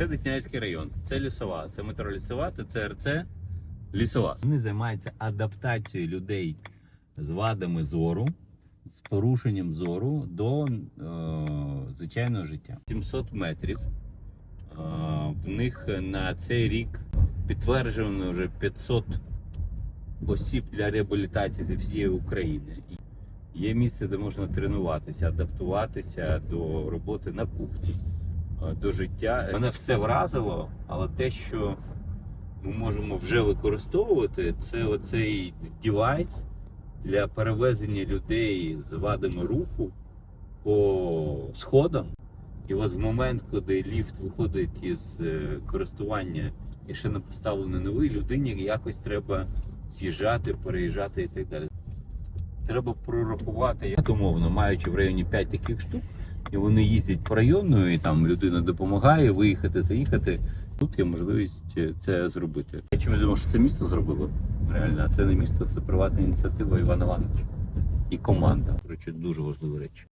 Це Деснянський район, це лісова, це метро лісова, це ЦРЦ лісова. Вони займаються адаптацією людей з вадами зору, з порушенням зору до е, звичайного життя. 700 метрів. Е, в них на цей рік підтверджено вже 500 осіб для реабілітації зі всієї України. Є місце, де можна тренуватися, адаптуватися до роботи на кухні, до життя. Мене все вразило, але те, що ми можемо вже використовувати, це оцей девайс для перевезення людей з вадами руху по сходам. І от в момент, коли ліфт виходить із е, користування і ще не поставлений новий, людині якось треба з'їжджати, переїжджати і так далі. Треба прорахувати, як умовно, маючи в районі 5 таких штук, і вони їздять по району, і там людина допомагає виїхати, заїхати. Тут є можливість е, це зробити. Я чомусь думав, що це місто зробило. Реально, це не місто, це приватна ініціатива Івана Івановича і команда. Короче, дуже важлива речі.